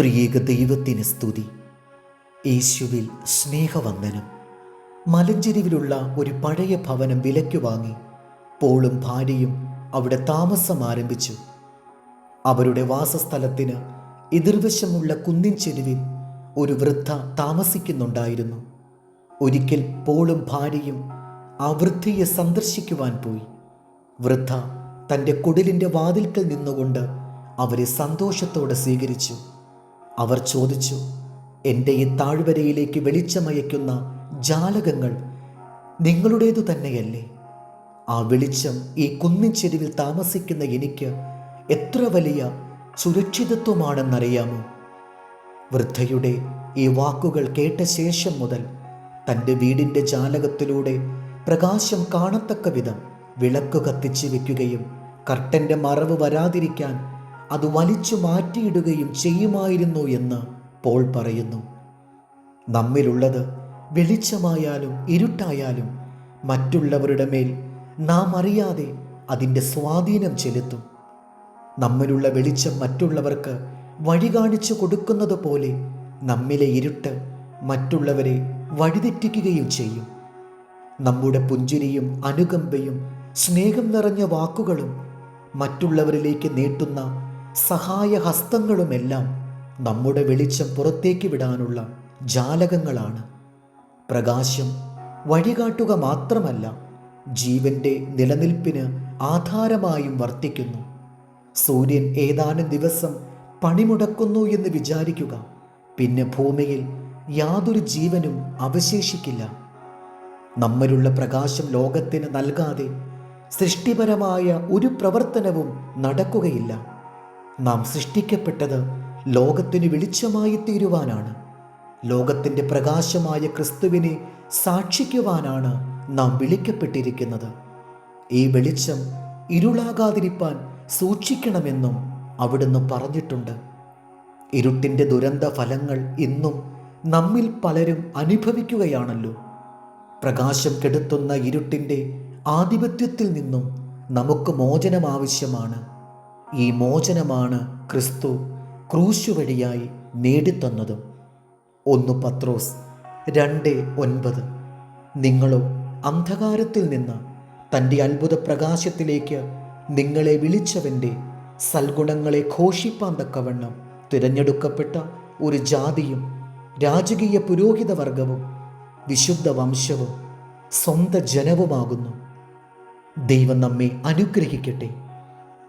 ത്രിയേക ദൈവത്തിന് സ്തുതി. യേശുവിൽ സ്നേഹവന്ദനം. മലഞ്ചെരിവിലുള്ള ഒരു പഴയ ഭവനം വിലയ്ക്ക് വാങ്ങി പോളും ഭാര്യയും അവിടെ താമസം ആരംഭിച്ചു. അവരുടെ വാസസ്ഥലത്തിന് എതിർവശമുള്ള കുന്നിൻ ചെരുവിൽ ഒരു വൃദ്ധ താമസിക്കുന്നുണ്ടായിരുന്നു. ഒരിക്കൽ പോളും ഭാര്യയും ആ വൃദ്ധയെ സന്ദർശിക്കുവാൻ പോയി. വൃദ്ധ തന്റെ കുടിലിന്റെ വാതിൽക്കൽ നിന്നുകൊണ്ട് അവരെ സന്തോഷത്തോടെ സ്വീകരിച്ചു. അവർ ചോദിച്ചു എന്റെ ഈ താഴ്വരയിലേക്ക് വെളിച്ചമയക്കുന്ന ജാലകങ്ങൾ നിങ്ങളുടേതു തന്നെയല്ലേ? ആ വെളിച്ചം ഈ കുന്നിൻ ചെരുവിൽ താമസിക്കുന്ന എനിക്ക് എത്ര വലിയ സുരക്ഷിതത്വമാണെന്നറിയാമോ? വൃദ്ധയുടെ ഈ വാക്കുകൾ കേട്ട ശേഷം മുതൽ തന്റെ വീടിന്റെ ജാലകത്തിലൂടെ പ്രകാശം കാണത്തക്ക വിധം വിളക്ക് കത്തിച്ച് വയ്ക്കുകയും കർട്ടന്റെ മറവ് വരാതിരിക്കാൻ അത് വലിച്ചു മാറ്റിയിടുകയും ചെയ്യുമായിരുന്നു എന്ന് പോൾ പറയുന്നു. നമ്മിലുള്ളത് വെളിച്ചമായാലും ഇരുട്ടായാലും മറ്റുള്ളവരുടെ മേൽ നാം അറിയാതെ അതിന്റെ സ്വാധീനം ചെലുത്തും. നമ്മിലുള്ള വെളിച്ചം മറ്റുള്ളവർക്ക് വഴി കാണിച്ചു കൊടുക്കുന്നത് പോലെ നമ്മിലെ ഇരുട്ട് മറ്റുള്ളവരെ വഴിതെറ്റിക്കുകയും ചെയ്യും. നമ്മുടെ പുഞ്ചിരിയും അനുകമ്പയും സ്നേഹം നിറഞ്ഞ വാക്കുകളും മറ്റുള്ളവരിലേക്ക് നീട്ടുന്ന സഹായഹസ്തങ്ങളുമെല്ലാം നമ്മുടെ വെളിച്ചം പുറത്തേക്ക് വിടാനുള്ള ജാലകങ്ങളാണ്. പ്രകാശം വഴികാട്ടുക മാത്രമല്ല ജീവന്റെ നിലനിൽപ്പിന് ആധാരമായും വർത്തിക്കുന്നു. സൂര്യൻ ഏതാനും ദിവസം പണിമുടക്കുന്നു എന്ന് വിചാരിക്കുക പിന്നെ ഭൂമിയിൽ യാതൊരു ജീവനും അവശേഷിക്കില്ല. നമ്മിലുള്ള പ്രകാശം ലോകത്തിന് നൽകാതെ സൃഷ്ടിപരമായ ഒരു പ്രവർത്തനവും നടക്കുകയില്ല. നാം സൃഷ്ടിക്കപ്പെട്ടത് ലോകത്തിന് വെളിച്ചമായി തീരുവാനാണ്. ലോകത്തിന്റെ പ്രകാശമായ ക്രിസ്തുവിനെ സാക്ഷിക്കുവാനാണ് നാം വിളിക്കപ്പെട്ടിരിക്കുന്നത്. ഈ വെളിച്ചം ഇരുളാകാതിരിപ്പാൻ സൂക്ഷിക്കണമെന്നും അവിടുന്ന് പറഞ്ഞിട്ടുണ്ട്. ഇരുട്ടിന്റെ ദുരന്ത ഫലങ്ങൾ ഇന്നും നമ്മിൽ പലരും അനുഭവിക്കുകയാണല്ലോ. പ്രകാശം കെടുത്തുന്ന ഇരുട്ടിന്റെ ആധിപത്യത്തിൽ നിന്നും നമുക്ക് മോചനം ആവശ്യമാണ്. ഈ മോചനമാണ് ക്രിസ്തു ക്രൂശു വഴിയായി നേടിത്തന്നതും. ഒന്ന് പത്രോസ് രണ്ട് ഒൻപത്. നിങ്ങളോ അന്ധകാരത്തിൽ നിന്ന് തന്റെ അത്ഭുത പ്രകാശത്തിലേക്ക് നിങ്ങളെ വിളിച്ചവന്റെ സൽഗുണങ്ങളെ ഘോഷിപ്പാൻ തക്കവണ്ണം തിരഞ്ഞെടുക്കപ്പെട്ട ഒരു ജാതിയും രാജകീയ പുരോഹിത വർഗവും വിശുദ്ധ വംശവും സ്വന്ത ജനവുമാകുന്നു ദൈവം നമ്മെ അനുഗ്രഹിക്കട്ടെ.